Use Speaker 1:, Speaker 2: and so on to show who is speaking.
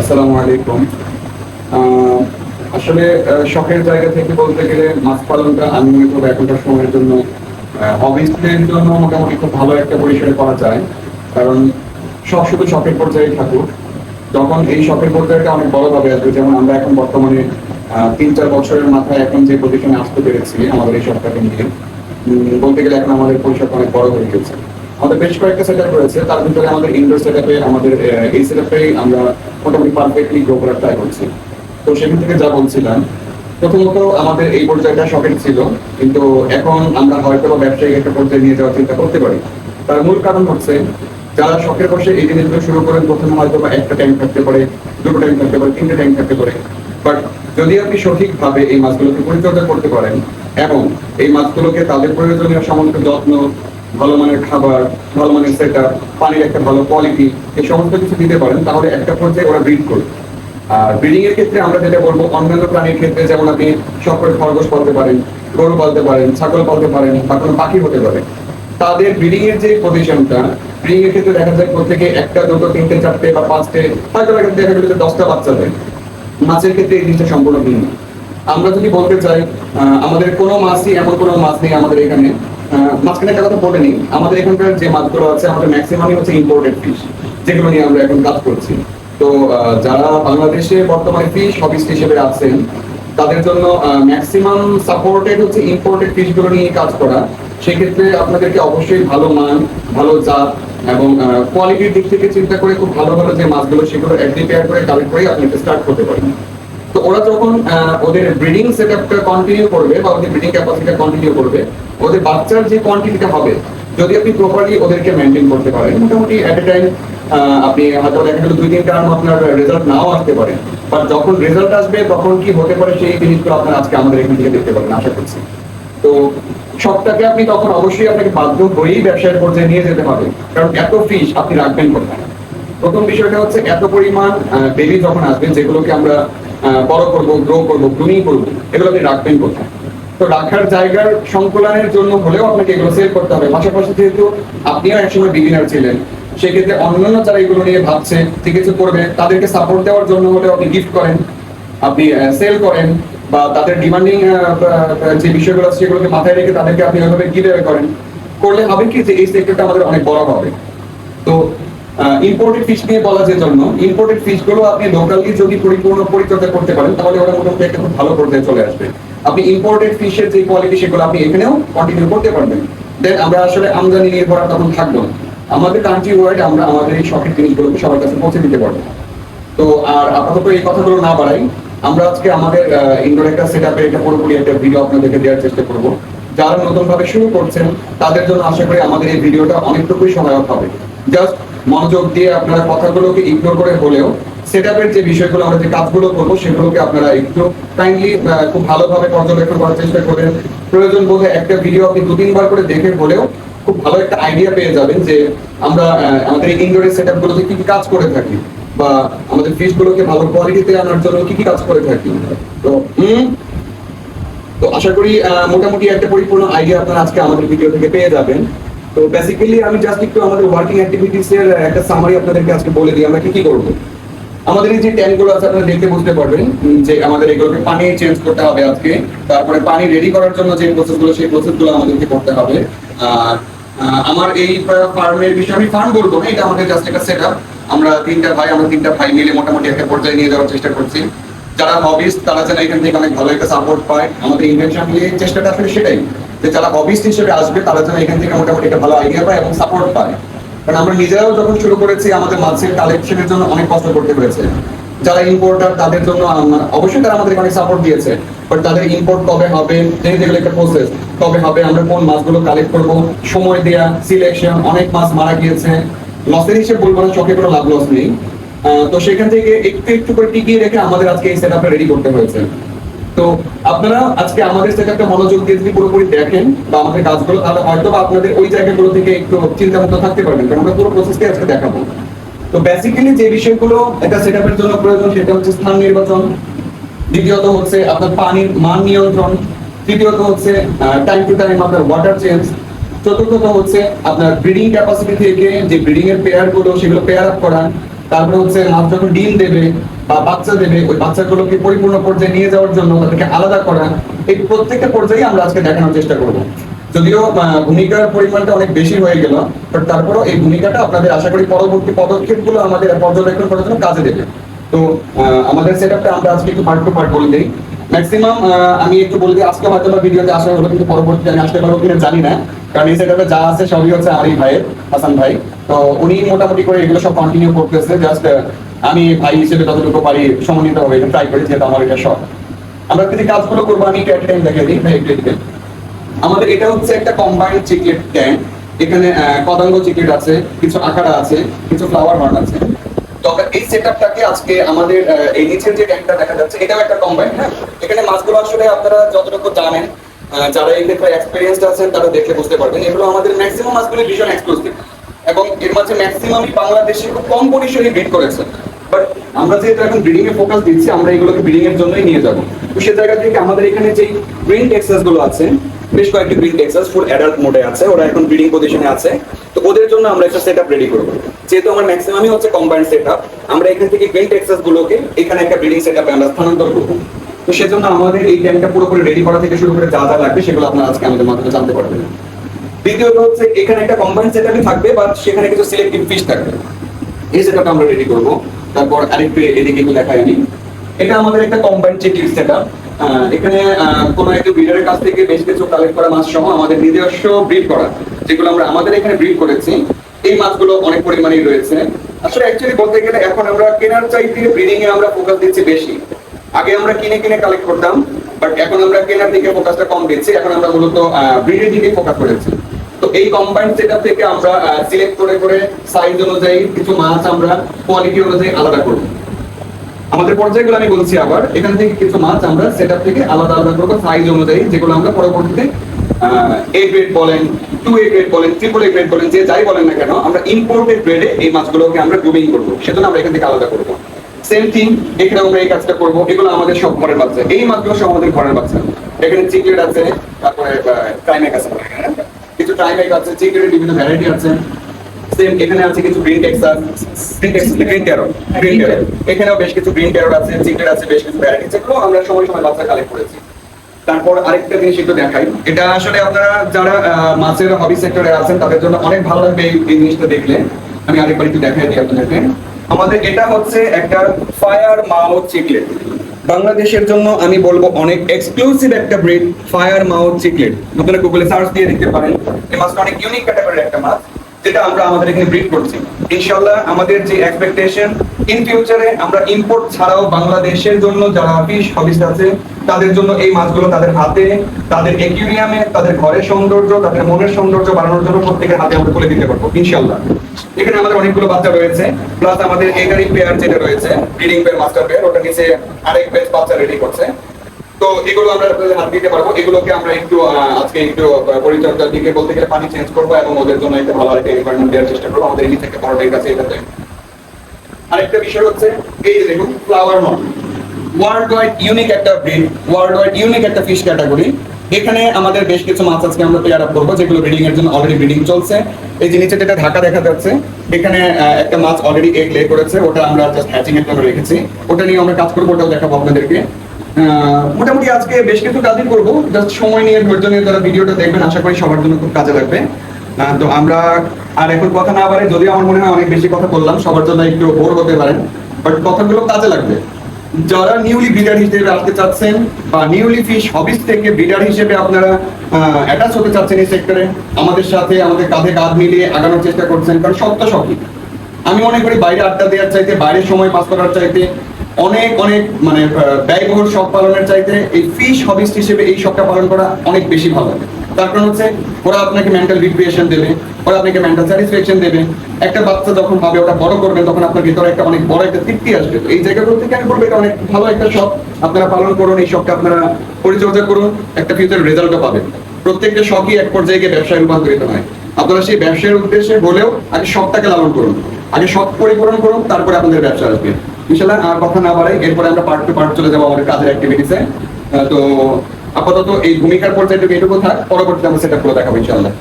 Speaker 1: আসসালামু আলাইকুম। আসলে শখের জায়গা থেকে বলতে গেলে মাছ পালনটা আমি এখনকার সময়ের জন্য হবিসদের জন্য মোটামুটি খুব ভালো একটা পরিসরে করা যায়। কারণ সব শুধু শখের পর্যায়ে থাকুক। যখন এই শখের পর্যায়টা অনেক বড় ভাবে আসবে, যেমন আমরা এখন বর্তমানে তিন চার বছরের মাথায় এখন যে পজিশনে আসতে পেরেছি আমাদের এই শখটাকে নিয়ে বলতে গেলে এখন আমাদের পরিসরটা অনেক বড় হয়ে গেছে। আমাদের বেশ কয়েকটা সেট আপ রয়েছে, তার ভিতরে আমাদের ইনডোর সেট আপে আমাদের এই সেট আপে আমরা মোটামুটি পারফেক্টলি গ্রো করার ট্রাই করছি। তো সেখান থেকে যা বলছিলাম, প্রথমত আমাদের এই পর্যায়টা শখের ছিল, কিন্তু এখন আমরা হয়তো বা ব্যবসায়িক একটা পর্যায়ে নিয়ে যাওয়ার চিন্তা করতে পারি। তার মূল কারণ হচ্ছে, যারা শখের বসে এই জিনিসগুলো শুরু করেন, প্রথমে হয়তো বা একটা ট্যাঙ্ক থাকতে পারে, দুটো ট্যাঙ্ক থাকতে পারে, তিনটে ট্যাঙ্ক থাকতে পারে। বাট যদি আপনি সঠিকভাবে এই মাছগুলোকে পরিচর্যা করতে পারেন, এবং এই মাছগুলোকে তাদের প্রয়োজনীয় সমস্ত যত্ন ভালো মানের খাবার, ভালো মানের সেট পানির একটা ভালো কোয়ালিটি এই সমস্ত কিছু দিতে পারেন, তাহলে একটা পর্যায়ে ওরা ব্রিড করবে। আর ব্রিডিং এর ক্ষেত্রে আমরা যেটা বলব, অন্যান্য প্রাণীর ক্ষেত্রে যেমন আপনি করে খরগোশ পালতে পারেন, গরু পালতে পারেন, ছাগল পালতে পারেন, বা কোনো পাখি হতে পারে, তাদের ব্রিডিং এর যে পজিশনটা ব্রিডিং এর ক্ষেত্রে দেখা যায় প্রত্যেকে একটা, দুটো, তিনটে, চারটে বা পাঁচটে, হয়তো দেখা দেখা যে দশটা বাচ্চা দেয়। মাছের ক্ষেত্রে এই জিনিসটা সম্পূর্ণ ভিন্ন। আমরা যদি বলতে চাই আমাদের কোনো মাছই এমন কোনো মাছ নেই আমাদের এখানে মাঝখানে একটা কথা আমাদের এখানকার যে মাছগুলো আছে, আমাদের ম্যাক্সিমামই হচ্ছে ইম্পোর্টেড ফিশ যেগুলো নিয়ে আমরা এখন কাজ করছি। তো যারা বাংলাদেশে বর্তমানে ফিশ হিসেবে আছেন, তাদের জন্য ম্যাক্সিমাম সাপোর্টেড হচ্ছে ইম্পোর্টেড ফিশগুলো নিয়ে কাজ করা। সেক্ষেত্রে আপনাদেরকে অবশ্যই ভালো মান, ভালো জাত এবং কোয়ালিটির দিক থেকে চিন্তা করে খুব ভালো ভালো যে মাছগুলো সেগুলো অ্যাগ্রিপেয়ার করে কালেক্ট করে আপনি স্টার্ট করতে পারেন। তো ওরা যখন ওদের ব্রিডিং সেট কন্টিনিউ করবে বা ওদের ব্রিডিং ক্যাপাসিটিটা কন্টিনিউ করবে, ওদের বাচ্চার যে কোয়ান্টিটিটা হবে, যদি আপনি প্রপারলি ওদেরকে মেনটেন করতে পারেন, মোটামুটি এ টাইম আপনি হয়তো দুই তিন আপনার রেজাল্ট নাও আসতে পারে। যখন রেজাল্ট আসবে, তখন কি হতে পারে সেই জিনিসগুলো আপনার আজকে আমাদের এখান থেকে দেখতে পারেন আশা করছি। তো সবটাকে আপনি তখন অবশ্যই আপনাকে বাধ্য হয়েই ব্যবসায়ের পর্যায়ে নিয়ে যেতে হবে, কারণ এত ফিস আপনি রাখবেন কোথায়? প্রথম বিষয়টা হচ্ছে এত পরিমাণ বেবি যখন আসবেন যেগুলোকে আমরা বড় করব, গ্রো করব গ্রুমিং করব, এগুলো আপনি রাখবেন কোথায়? তো রাখার জায়গার জন্য হলেও আপনাকে এগুলো করতে হবে। পাশাপাশি যেহেতু আপনিও একসময় বিগিনার ছিলেন, সেক্ষেত্রে অন্যান্য যারা এগুলো নিয়ে ভাবছে, ঠিক কিছু করবে, তাদেরকে সাপোর্ট দেওয়ার জন্য হলেও আপনি গিফট করেন, আপনি সেল করেন, বা তাদের ডিমান্ডিং যে বিষয়গুলো আছে সেগুলোকে মাথায় রেখে তাদেরকে আপনি ওইভাবে গিভ করেন। করলে হবে কি যে এই সেক্টরটা আমাদের অনেক বড় হবে। ইম্পোর্টেড ফিশ নিয়ে বলা যে জন্য ইম্পোর্টেড ফিশগুলো আপনি লোকালি যদি পরিপূর্ণ পরিচর্যা করতে পারেন, তাহলে ওরা মোটামুটি একটা খুব ভালো পর্যায়ে চলে আসবে। আপনি ইম্পোর্টেড ফিশের যে কোয়ালিটি সেগুলো আপনি এখানেও কন্টিনিউ করতে পারবেন। দেন আমরা আসলে আমদানি নির্ভর তখন থাকব আমাদের কান্ট্রি ওয়াইড আমরা আমাদের এই শখের জিনিসগুলোকে সবার কাছে পৌঁছে দিতে পারব। তো আর আপাতত এই কথাগুলো না বাড়াই, আমরা আজকে আমাদের ইনডোর একটা সেট আপের একটা পুরোপুরি একটা ভিডিও আপনাদেরকে দেওয়ার চেষ্টা করব। যারা নতুন ভাবে শুরু করছেন, তাদের জন্য আশা করি আমাদের এই ভিডিওটা অনেকটুকুই সহায়ক হবে। জাস্ট মনোযোগ দিয়ে আপনারা কথাগুলোকে ইগনোর করে হলেও সেট আপের যে বিষয়গুলো, আমরা যে কাজগুলো করব, সেগুলোকে আপনারা একটু কাইন্ডলি খুব ভালোভাবে পর্যবেক্ষণ করার চেষ্টা করবেন। প্রয়োজন বোধে একটা ভিডিও আপনি দু, তিনবার করে দেখে হলেও খুব ভালো একটা আইডিয়া পেয়ে যাবেন যে আমরা আমাদের ইনডোরের সেট আপ গুলোতে কি কি কাজ করে থাকি বা আমাদের ফিশ গুলোকে ভালো কোয়ালিটিতে আনার জন্য কি কি কাজ করে থাকি। তো তো আশা করি মোটামুটি একটা পরিপূর্ণ আইডিয়া আপনারা আজকে আমাদের ভিডিও থেকে পেয়ে যাবেন। তো বেসিক্যালি আমি জাস্ট একটু আমাদের ওয়ার্কিং অ্যাক্টিভিটিস এর একটা সামারি আপনাদেরকে আজকে বলে দিই। আমরা কি কি করব? আমাদের এই যে ট্যাঙ্কগুলো আছে, আপনারা দেখতে বুঝতে পারবেন যে আমাদের এগুলোকে পানি চেঞ্জ করতে হবে আজকে। তারপরে পানি রেডি করার জন্য যে প্রসেসগুলো, সেই প্রসেসগুলো আমাদেরকে করতে হবে। আর আমার এই ফার্মের বিষয়ে আমি ফার্ম বলব না, এটা আমাদের জাস্ট একটা সেট আমরা তিনটা ভাই, আমরা তিনটা ভাই মিলে মোটামুটি একটা পর্যায়ে নিয়ে যাওয়ার চেষ্টা করছি। যারা হবিস্ট তারা যেন এখান থেকে অনেক ভালো একটা সাপোর্ট পায়। আমাদের ইনভেনশন নিয়ে চেষ্টাটা আসলে সেটাই। যে যারা হবিস্ট হিসেবে আসবে, তারা যেন এখান থেকে মোটামুটি একটা ভালো আইডিয়া পায় এবং সাপোর্ট পায়। কারণ আমরা নিজেরাও যখন শুরু করেছি, আমাদের মাছের কালেকশনের জন্য অনেক কষ্ট করতে হয়েছে। যারা ইম্পোর্টার তাদের জন্য অবশ্যই তারা আমাদের অনেক সাপোর্ট দিয়েছে বাট তাদের ইম্পোর্ট কবে হবে যেহেতু এগুলো একটা প্রসেস কবে হবে, আমরা কোন মাছগুলো কালেক্ট করব, সময় দেয়া সিলেকশন অনেক মাছ মারা গিয়েছে। লসের হিসেবে বলব না চোখে কোনো লাভ লস নেই তো সেখান থেকে একটু একটু করে টিকিয়ে রেখে আমাদের আজকে এই সেটআপটা রেডি করতে হয়েছে। তো আপনারা আজকে আমাদের সেটআপটা মনোযোগ দিয়ে যদি পুরোপুরি দেখেন বা আমাদের কাজগুলো, তাহলে হয়তো বা আপনাদের ওই জায়গাগুলো থেকে একটু চিন্তামুক্ত থাকতে পারবেন, কারণ আমরা পুরো প্রসেসটাই আজকে দেখাবো। তো বেসিক্যালি যে বিষয়গুলো, একটা সেটআপের জন্য প্রয়োজন, সেটা হচ্ছে স্থান নির্বাচন, দ্বিতীয়ত হচ্ছে আপনার পানির মান নিয়ন্ত্রণ, তৃতীয়ত হচ্ছে টাইম টু টাইম আপনার ওয়াটার চেঞ্জ চতুর্থত হচ্ছে আপনার ব্রিডিং ক্যাপাসিটি থেকে যে ব্রিডিং এর পেয়ারগুলো, সেগুলো পেয়ার আপ করা, তারপরে হচ্ছে মাছ যখন ডিম দেবে বা বাচ্চা দেবে, ওই বাচ্চাগুলোকে পরিপূর্ণ পর্যায়ে নিয়ে যাওয়ার জন্য তাদেরকে আলাদা করা, এই প্রত্যেকটা পর্যায়ে আমরা আজকে দেখানোর চেষ্টা করব। যদিও ভূমিকার পরিমাণটা অনেক বেশি হয়ে গেল বাট তারপরেও এই ভূমিকাটা আপনাদের আশা করি পরবর্তী পদক্ষেপগুলো আমাদের পর্যবেক্ষণ করার জন্য কাজে দেবে। তো আমাদের সেটআপটা আমরা আজকে একটু পার্ট টু পার্ট বলে দিই। ম্যাক্সিমাম আমি একটু বলে দিই, আজকে হয়তো বা ভিডিওতে আসা হলো, কিন্তু পরবর্তীতে আমি আসতে পারব কিনা জানি না। কারণ এই সেটআপে যা আছে সবই হচ্ছে আমারই ভাইয়ের, হাসান ভাই। তো উনি মোটামুটি করে এগুলো সব কন্টিনিউ করতেছে জাস্ট আমি ভাই হিসেবে যতটুকু পারি সমন্বিত হবে এটা ট্রাই করি যেহেতু আমার এটা শখ। আমরা যদি কাজগুলো করব, আমি একটু টাইম দেখে দিই, ভাই, একটু। আমাদের এটা হচ্ছে একটা কম্বাইন্ড চিকেট ট্যাঙ্ক এখানে কদাঙ্গ চিকেট আছে, কিছু আকারা আছে, কিছু ফ্লাওয়ার হর্ন আছে। তো এই সেটআপটাকে আজকে আমাদের এই নিচের যে ট্যাঙ্কটা দেখা যাচ্ছে, এটাও একটা কম্বাইন্ড হ্যাঁ? এখানে মাছগুলো আসলে আপনারা যতটুকু জানেন যারা এই ক্ষেত্রে এক্সপিরিয়েন্সড আছেন, তারা দেখে বুঝতে পারবেন। এগুলো আমাদের ম্যাক্সিমাম মাছগুলো ভীষণ এক্সক্লুসিভ এবং এর মাঝে ম্যাক্সিমামই বাংলাদেশে খুব কম পরিসরে ব্রিড করেছে। বাট আমরা যেহেতু এখন ব্রিডিং এ ফোকাস দিচ্ছি, আমরা এগুলোকে ব্রিডিং এর জন্যই নিয়ে যাব। তো সে জায়গা থেকে আমাদের এখানে গ্রিন টেক্সাসগুলো আছে, বেশ কয়েকটি গ্রিন টেক্সাস ফুল অ্যাডাল্ট মোডে আছে, ওরা এখন ব্রিডিং পজিশনে আছে। তো ওদের জন্য আমরা একটা সেটআপ রেডি করব। যেহেতু আমার ম্যাক্সিমামই হচ্ছে কম্বাইন্ড সেটআপ আমরা এখান থেকে গ্রিন টেক্সাস গুলোকে এখানে একটা ব্রিডিং সেটআপে আমরা স্থানান্তর করব। তো সেজন্য আমাদের এই ট্যাঙ্কটা পুরোপুরি রেডি করা থেকে শুরু করে যা যা লাগবে সেগুলো আপনারা আজকে আমাদের মাধ্যমে জানতে পারবেন। দ্বিতীয়ত হচ্ছে এখানে একটা কম্বাইন্ড সেটআপই থাকবে বা সেখানে কিছু সিলেক্টিভ ফিশ থাকবে। এই সেটআপটা আমরা রেডি করব। তারপর আরেকটু এদিকে একটু দেখাই আমি। এটা আমাদের একটা কম্বাইন্ড চেক লিস্ট সেটআপ এখানে কোনো একটা ব্রিডারের কাছ থেকে বেশ কিছু কালেক্ট করা মাছ সহ আমাদের নিজস্ব ব্রিড করা, যেগুলো আমরা আমাদের এখানে ব্রিড করেছি। এই মাছগুলো অনেক পরিমাণেই রয়েছে। আসলে অ্যাকচুয়ালি বলতে গেলে এখন আমরা কেনার চাইতে ব্রিডিং এ আমরা ফোকাস দিচ্ছি বেশি। আগে আমরা কিনে কিনে কালেক্ট করতাম বাট এখন আমরা কেনার দিকে ফোকাসটা কম দিচ্ছি। এখন আমরা মূলত ব্রিডের দিকে ফোকাস করেছি। তো এই কম্বাইন্ড সেটআপ থেকে আমরা সিলেক্ট করে করে সাইজ অনুযায়ী কিছু মাছ আমরা কোয়ালিটি অনুযায়ী আলাদা করব। আমাদের পর্যায়গুলো আমি বলছি আবার, এখান থেকে কিছু মাছ আমরা সেটআপ থেকে আলাদা আলাদা করব সাইজ অনুযায়ী, যেগুলো আমরা পরবর্তীতে এ গ্রেড বলেন টু এ গ্রেড বলেন ট্রিপল এ গ্রেড বলেন, যে যাই বলেন না কেন, আমরা ইম্পোর্টেড গ্রেডে এই মাছগুলোকে আমরা গ্রুমিং করব। সেজন্য আমরা এখান থেকে আলাদা করব। সেম থিং এখানে আমরা এই কাজটা করব, এগুলো আমাদের সব ঘরের বাচ্চা। এই মাছগুলো সব আমাদের ঘরের বাচ্চা। এখানে চিকলেট আছে, তারপরে ট্রাইমেক আছে। কিছু ট্রাইমেক আছে চিকলেটের বিভিন্ন ভ্যারাইটি আছে। সেম এখানে আছে কিছু green Texas green Texas green terror green terror এখানেও বেশ কিছু গ্রিন টেরর আছে চিকলেট আছে বেশ কিছু ভ্যারাইটি যেগুলো আমরা সময় সময় বাচ্চা কালেক্ট করেছি। তারপর আরেকটা জিনিস একটু দেখাই। এটা আসলে আপনারা যারা মাছের হবি সেক্টরে আছেন তাদের জন্য অনেক ভালো লাগবে এই এই জিনিসটা দেখলে। আমি আরেকবার একটু দেখাই দিই আপনাদেরকে। আমাদের এটা হচ্ছে একটা ফায়ার মাউথ চিকলেট বাংলাদেশের জন্য আমি বলব অনেক এক্সক্লুসিভ একটা ব্রিড ফায়ার মাউথ চিকলেট আপনারা গুগলে সার্চ দিয়ে দেখতে পারেন। এই মাছটা অনেক ইউনিক ক্যাটাগরির একটা মাছ, যেটা আমরা আমাদের এখানে ব্রিড করছি। ইনশাআল্লাহ আমাদের যে এক্সপেকটেশন ইন ফিউচারে আমরা ইম্পোর্ট ছাড়াও বাংলাদেশের জন্য যারা ফিশ হবিস্ট আছে, তাদের জন্য এই মাছগুলো তাদের হাতে, তাদের একুরিয়ামে তাদের ঘরের সৌন্দর্য, তাদের মনের সৌন্দর্য বাড়ানোর জন্য প্রত্যেকের হাতে আমরা তুলে দিতে পারব, ইনশাআল্লাহ। এখানে আমাদের অনেকগুলো বাচ্চা রয়েছে প্লাস আমাদের এগারিং পেয়ার যেটা রয়েছে ব্রিডিং পেয়ার মাস্টার পেয়ার ওটা নিচে আরেক বেশ বাচ্চা রেডি করছে। তো এগুলো আমরা আপনাদের হাত দিতে পারব। এগুলোকে আমরা একটু আজকে একটু পরিচর্যার দিকে বলতে গেলে পানি চেঞ্জ করব এবং ওদের জন্য একটা ভালো একটা এনভায়রনমেন্ট দেওয়ার চেষ্টা করব। আমাদের এই থেকে বড়টাই কাছে এটাতে। আরেকটা বিষয় হচ্ছে, এই দেখুন ফ্লাওয়ার মন ওয়ার্ল্ড ওয়াইড ইউনিক একটা ব্রিড ওয়ার্ল্ড ওয়াইড ইউনিক একটা ফিশ ক্যাটাগরি এখানে আমাদের বেশ কিছু মাছ আজকে আমরা পেয়ার আপ করব, যেগুলো ব্রিডিং এর জন্য অলরেডি ব্রিডিং চলছে। এই যে নিচে যেটা ঢাকা দেখা যাচ্ছে, এখানে একটা মাছ অলরেডি এগ লে করেছে, ওটা আমরা জাস্ট হ্যাচিং এর জন্য রেখেছি। ওটা নিয়ে আমরা কাজ করব, ওটাও দেখাবো আপনাদেরকে। মোটামুটি আজকে বেশ কিছু কাজই করব জাস্ট সময় নিয়ে, ধৈর্য নিয়ে ভিডিওটা দেখবেন, আশা করি সবার জন্য খুব কাজে লাগবে। তো আমরা আর এখন কথা না বাড়ে যদিও আমার মনে হয় অনেক বেশি কথা বললাম, সবার জন্য একটু বোর হতে পারেন বাট কথাগুলো কাজে লাগবে। যারা নিউলি ব্রিডার হিসেবে আসতে চাচ্ছেন বা নিউলি ফিশ হবিস থেকে ব্রিডার হিসেবে আপনারা অ্যাটাচ হতে চাচ্ছেন এই সেক্টরে আমাদের সাথে আমাদের কাঁধে কাঁধ মিলিয়ে আগানোর চেষ্টা করছেন, কারণ সত্য সঠিক। আমি মনে করি বাইরে আড্ডা দেওয়ার চাইতে, বাইরে সময় পাস করার চাইতে, অনেক অনেক মানে ব্যয়বহুল শখ পালনের চাইতে এই ফিশ হবিস হিসেবে এই শখটা পালন করা অনেক বেশি ভালো। তার কারণ হচ্ছে ওরা আপনাকে মেন্টাল রিক্রিয়েশন দেবে, ওরা আপনাকে মেন্টাল স্যাটিসফ্যাকশন দেবে। একটা বাচ্চা যখন ভাবে ওটা বড় করবে, তখন আপনার ভিতরে একটা অনেক বড় একটা তৃপ্তি আসবে। এই জায়গাগুলো থেকে আমি বলব, এটা অনেক ভালো একটা শখ। আপনারা পালন করুন, এই শখটা আপনারা পরিচর্যা করুন, একটা ফিউচার রেজাল্টও পাবেন। প্রত্যেকটা শখই এক পর্যায়ে গিয়ে ব্যবসায় রূপান্তরিত হয়। আপনারা সেই ব্যবসায়ের উদ্দেশ্যে হলেও আগে শখটাকে লালন করুন। আগে শখ পরিপূরণ করুন, তারপরে আপনাদের ব্যবসা আসবে। ইনশাল্লাহ আর কথা না বাড়াই, এরপরে আমরা পার্ট টু পার্ট চলে যাব আমাদের কাজের অ্যাক্টিভিটিসে তো আপাতত এই ভূমিকার পর্যায়ে এটুকু থাক পরবর্তীতে আমরা সেটা করে দেখাবো ইনশাল্লাহ